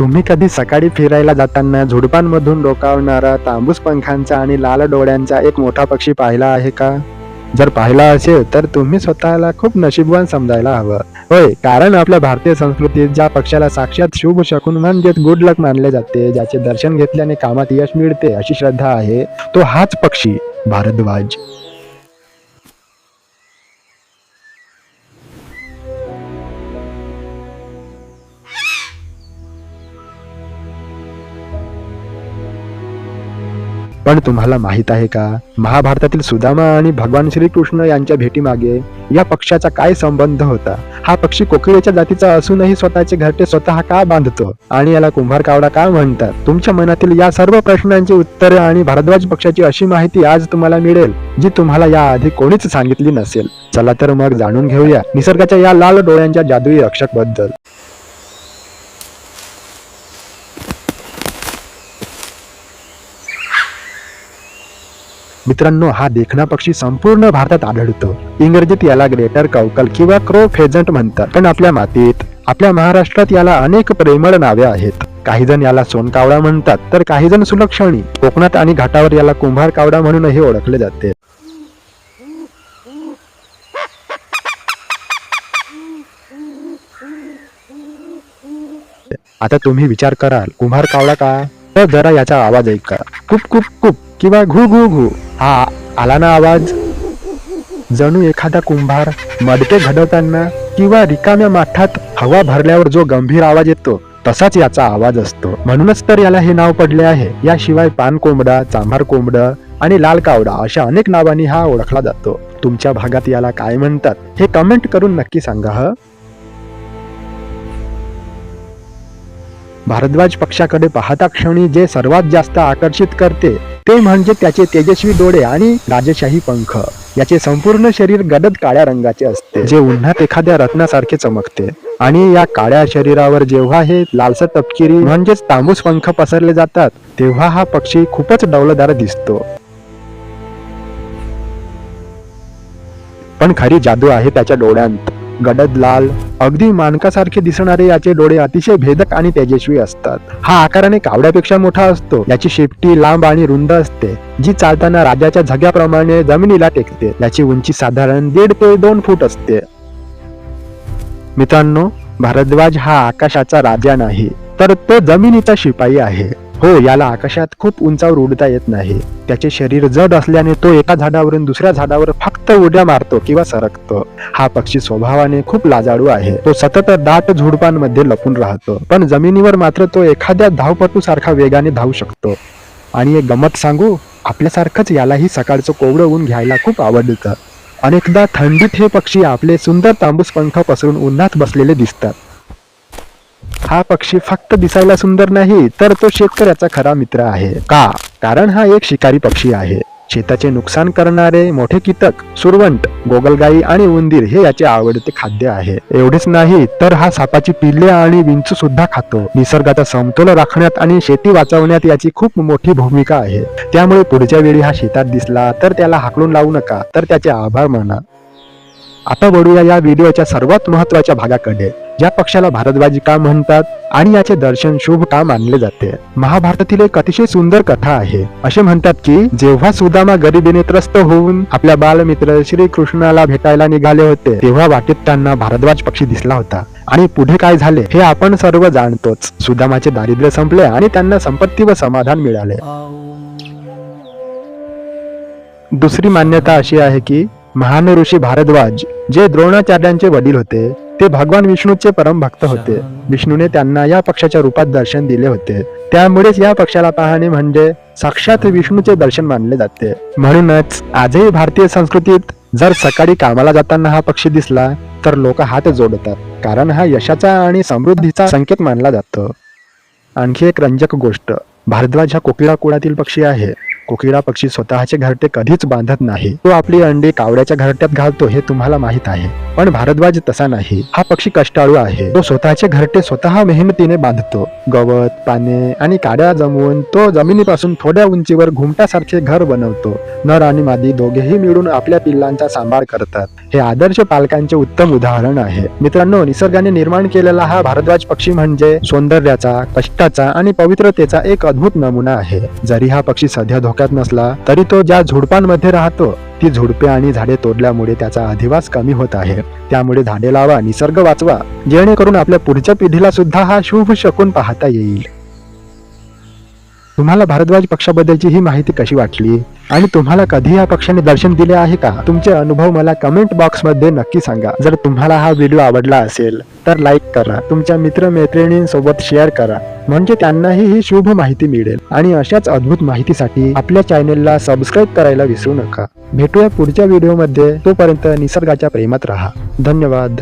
तुम्ही कधी सकाळी फिरायला जाताना झुडपांमधून डोकावणारा तांबूस पंखांचा आणि लाल डोळ्यांचा एक मोठा पक्षी पाहिला आहे का? जर पाहिला असेल तर तुम्ही स्वतःला खूप नशीबवान समजायला हवं. होय कारण आपल्या भारतीय संस्कृतीत ज्या पक्षाला साक्षात शुभ शकून म्हणजेच गुड लक मानले जाते ज्याचे दर्शन घेतल्याने कामात यश मिळते अशी श्रद्धा आहे तो हाच पक्षी भारद्वाज. पण तुम्हाला माहीत आहे का? महाभारतातील सुदामा आणि भगवान श्रीकृष्ण यांच्या भेटीमागे या पक्षाचा काय संबंध होता? हा पक्षी कोकिळेच्या जातीचा असूनही स्वतःचे घरटे स्वतः का बांधतो? आणि याला कुंभार कावडा का म्हणतात? तुमच्या मनातील या सर्व प्रश्नांची उत्तरे आणि भारद्वाज पक्षाची अशी माहिती आज तुम्हाला मिळेल जी तुम्हाला याआधी कोणीच सांगितली नसेल. चला तर मग जाणून घेऊया निसर्गाच्या या लाल डोळ्यांच्या जादुई रक्षकबद्दल मित्रांनो हा देखणा पक्षी संपूर्ण भारतात आढळतो. इंग्रजीत याला ग्रेटर कौकल किंवा क्रो फेजंट म्हणतात. पण आपल्या मातीत आपल्या महाराष्ट्रात याला अनेक प्रेमळ नावे आहेत. काही जण याला सोनकावडा म्हणतात तर काही जण सुलक्षणी. कोकणात आणि घाटावर याला कुंभार कावडा म्हणूनही ओळखले जाते. आता तुम्ही विचार कराल कुंभार कावडा का? तर जरा याचा आवाज ऐका कुप कुप कुप किंवा घु घु घु. हा आला ना आवाज? जणू एखादा कुंभार मडके घडवताना किंवा रिकाम्या माठात हवा भरल्यावर जो गंभीर आवाज येतो तसाच याचा आवाज असतो. म्हणूनच तर याला हे नाव पडले आहे. याशिवाय पान कोंबडा चांभार कोंबड आणि लाल कावडा अशा अनेक नावांनी हा ओळखला जातो. तुमच्या भागात याला काय म्हणतात हे कमेंट करून नक्की सांगा ह? भारद्वाज पक्षाकडे पाहता क्षणी जे सर्वात जास्त आकर्षित करते ते म्हणजे त्याचे तेजस्वी डोळे आणि राजशाही पंख. याचे संपूर्ण शरीर गडद काळ्या रंगाचे असते. जे उन्हात एखाद्या रत्नासारखे चमकते. आणि या काळ्या शरीरावर जेव्हा हे लालसर तपकिरी म्हणजेच तांबूस पंख पसरले जातात तेव्हा हा पक्षी खूपच डौलदार दिसतो. पण खरी जादू आहे त्याच्या डोळ्यांत. गडद लाल अगदी मानकासारखे दिसणारे याचे डोळे अतिशय भेदक आणि तेजस्वी असतात. हा आकाराने कावड्यापेक्षा मोठा असतो. याची शेपटी लांब आणि रुंद असते जी चालताना राजाच्या झग्याप्रमाणे जमिनीला टेकते. याची उंची साधारण दीड ते दोन फूट असते. मित्रांनो भारद्वाज हा आकाशाचा राजा नाही तर तो जमिनीचा शिपाई आहे. हो याला आकाशात खूप उंचावर उडता येत नाही. त्याचे शरीर जड असल्याने तो एका झाडावरून दुसऱ्या झाडावर फक्त उड्या मारतो किंवा सरकतो. हा पक्षी स्वभावाने खूप लाजाळू आहे. तो सतत दाट झुडपांमध्ये लपून राहतो. पण जमिनीवर मात्र तो एखाद्या धावपटू सारखा वेगाने धावू शकतो. आणि एक गमत सांगू? आपल्यासारखंच यालाही सकाळचं कोवळं ऊन घ्यायला खूप आवडतं. अनेकदा थंडीत हे पक्षी आपले सुंदर तांबूस पंख पसरून उन्हात बसलेले दिसतात. हा पक्षी फक्त दिसायला सुंदर नाही तर तो शेतकऱ्याचा खरा मित्र आहे. का? कारण हा एक शिकारी पक्षी आहे. शेताचे नुकसान करणारे मोठे कीटक सुरवंट गोगलगाई आणि उंदीर हे याचे आवडते खाद्य आहे. एवढेच नाही तर हा सापाची पिल्ले आणि विंचू सुद्धा खातो. निसर्गाचा समतोल राखण्यात आणि शेती वाचवण्यात याची खूप मोठी भूमिका आहे. त्यामुळे पुढच्या वेळी हा शेतात दिसला तर त्याला हाकलून लावू नका तर त्याचे आभार माना. आता वळूया या व्हिडिओच्या सर्वात महत्त्वाच्या भागाकडे. ज्या पक्षाला भारद्वाजी का म्हणतात आणि याचे दर्शन शुभ का मानले जाते? महाभारतातील एक अतिशय सुंदर कथा आहे. असे म्हणतात की जेव्हा सुदामा गरिबीने त्रस्त होऊन आपल्या बालमित्र श्री कृष्णाला भेटायला निघाले होते तेव्हा वाटेत त्यांना भारद्वाज पक्षी दिसला होता. आणि पुढे काय झाले हे आपण सर्व जाणतोच. सुदामाचे दारिद्र्य संपले आणि त्यांना संपत्ती व समाधान मिळाले. दुसरी मान्यता अशी आहे की महान ऋषी भारद्वाज जे द्रोणाचार्यांचे वडील होते ते भगवान विष्णूचे परम भक्त होते. विष्णूने त्यांना या पक्षाच्या रूपात दर्शन दिले होते. त्यामुळेच या पक्षाला पाहणे म्हणजे साक्षात विष्णूचे दर्शन मानले जाते. म्हणूनच आजही भारतीय संस्कृतीत जर सकाळी कामाला जाताना हा पक्षी दिसला तर लोक हात जोडतात. कारण हा यशाचा आणि समृद्धीचा संकेत मानला जातो. आणखी एक रंजक गोष्ट भारद्वाज हा कोकिळा कुळातील पक्षी आहे. कोकिळा पक्षी स्वतःचे घरटे कधीच बांधत नाही. तो आपली अंडी कावड्याच्या घरट्यात घालतो हे तुम्हाला माहीत आहे. पण भारद्वाज तसा नाही. हा पक्षी कष्टाळू आहे. तो स्वतःचे घरटे स्वतः मेहनतीने बांधतो. गवत पाने आणि काड्या जमवून तो जमिनीपासून थोड्या उंचीवर घुमटासारखे घर बनवतो. नर आणि मादी दोघेही मिळून आपल्या पिल्लांचा सांभाळ करतात. हे आदर्श पालकांचे उत्तम उदाहरण आहे. मित्रांनो निसर्गाने निर्माण केलेला हा भारद्वाज पक्षी म्हणजे सौंदर्याचा कष्टाचा आणि पवित्रतेचा एक अद्भुत नमुना आहे. जरी हा पक्षी सध्या धोक्यात नसला तरी तो ज्या झुडपांमध्ये राहतो ती झुडपे आणि झाडे तोडल्यामुळे त्याचा अधिवास कमी होत आहे. त्यामुळे झाडे लावा निसर्ग वाचवा. जेणेकरून आपल्या पुढच्या पिढीला सुद्धा हा शुभ शकून पाहता येईल. तुम्हाला भारद्वाज पक्षाबद्दलची ही माहिती कशी वाटली? आणि तुम्हाला कधी या पक्षाने दर्शन दिले आहे का? तुमचे अनुभव मला कमेंट बॉक्समध्ये नक्की सांगा. जर तुम्हाला हा व्हिडिओ आवडला असेल तर लाईक करा. तुमच्या मित्र मैत्रिणींसोबत शेअर करा. म्हणजे त्यांनाही ही शुभ माहिती मिळेल. आणि अशाच अद्भुत माहितीसाठी आपल्या चॅनेलला सबस्क्राईब करायला विसरू नका. भेटूया पुढच्या व्हिडिओमध्ये. तोपर्यंत निसर्गाच्या प्रेमात राहा. धन्यवाद.